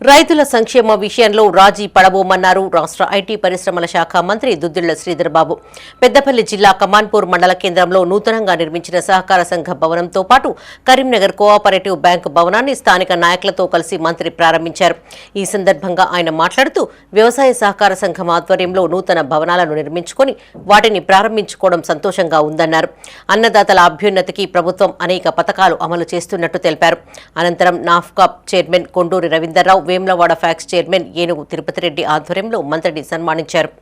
రైతుల సంక్షేమ విషయంలో రాజీ పడబోమన్నారు రాష్ట్ర ఐటీ పరిశ్రమల శాఖ మంత్రి దుద్దిళ్ళ శ్రీధర్ బాబు పెద్దపల్లి జిల్లా కమాన్పూర్ మండల కేంద్రంలో నూతనంగా నిర్మించిన సహకార సంఘ భవనంతో పాటు కరీంనగర్ కోఆపరేటివ్ బ్యాంకు భవనాన్ని స్థానిక నాయకులతో కలిసి మంత్రి ప్రారంభించారు. ఈ సందర్భంగా ఆయన మాట్లాడుతూ వ్యవసాయ సహకార సంఘం ఆధ్వర్యంలో నూతన భవనాలను నిర్మించుకొని వాటిని ప్రారంభించుకోవడం సంతోషంగా ఉందన్నారు. అన్నదాతల అభ్యున్నతికి ప్రభుత్వం అనేక పథకాలు అమలు చేస్తున్నట్టు తెలిపారు. అనంతరం నాఫ్కాప్ chairman Konduri Ravinder Rao Vemulawada PACS chairman Enugu Tirupati Reddy ఆధ్వర్యంలో మంత్రిని సన్మానించారు.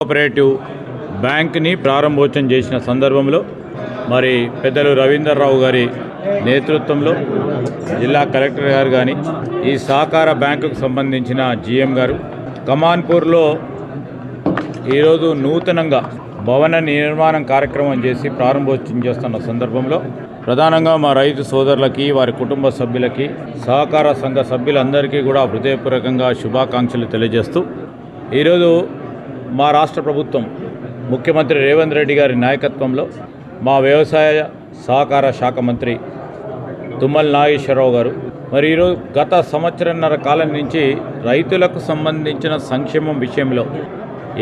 కోఆపరేటివ్ బ్యాంక్ని ప్రారంభోత్సవం చేసిన సందర్భంలో మరి పెద్దలు రవీందర్రావు గారి నేతృత్వంలో జిల్లా కలెక్టర్ గారు కానీ ఈ సహకార బ్యాంకుకు సంబంధించిన జిఎం గారు కమాన్పూర్లో ఈరోజు నూతనంగా భవన నిర్మాణం కార్యక్రమం చేసి ప్రారంభోత్సవం చేస్తున్న సందర్భంలో ప్రధానంగా మా రైతు సోదరులకి వారి కుటుంబ సభ్యులకి సహకార సంఘ సభ్యులందరికీ కూడా హృదయపూర్వకంగా శుభాకాంక్షలు తెలియజేస్తూ ఈరోజు మా రాష్ట్ర ప్రభుత్వం ముఖ్యమంత్రి రేవంత్ రెడ్డి గారి నాయకత్వంలో మా వ్యవసాయ సహకార శాఖ మంత్రి తుమ్మల నాగేశ్వరరావు గారు మరి ఈరోజు గత సంవత్సరన్నర కాలం నుంచి రైతులకు సంబంధించిన సంక్షేమం విషయంలో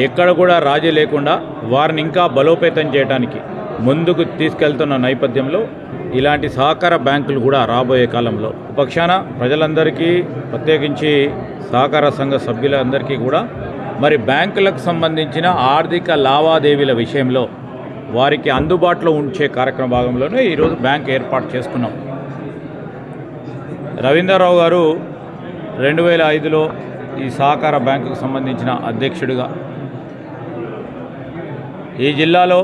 ఎక్కడ కూడా రాజీ లేకుండా వారిని ఇంకా బలోపేతం చేయడానికి ముందుకు తీసుకెళ్తున్న నేపథ్యంలో ఇలాంటి సహకార బ్యాంకులు కూడా రాబోయే కాలంలో. పక్షాన ప్రజలందరికీ ప్రత్యేకించి సహకార సంఘ సభ్యులందరికీ కూడా మరి బ్యాంకులకు సంబంధించిన ఆర్థిక లావాదేవీల విషయంలో వారికి అందుబాటులో ఉంచే కార్యక్రమ భాగంలోనే ఈరోజు బ్యాంక్ ఏర్పాటు చేసుకున్నాం. రవీంద్రరావు గారు రెండు వేల ఐదులో ఈ సహకార బ్యాంకుకు సంబంధించిన అధ్యక్షుడిగా ఈ జిల్లాలో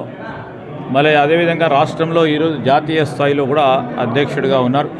మళ్ళీ అదేవిధంగా రాష్ట్రంలో ఈరోజు జాతీయ స్థాయిలో కూడా అధ్యక్షుడిగా ఉన్నారు.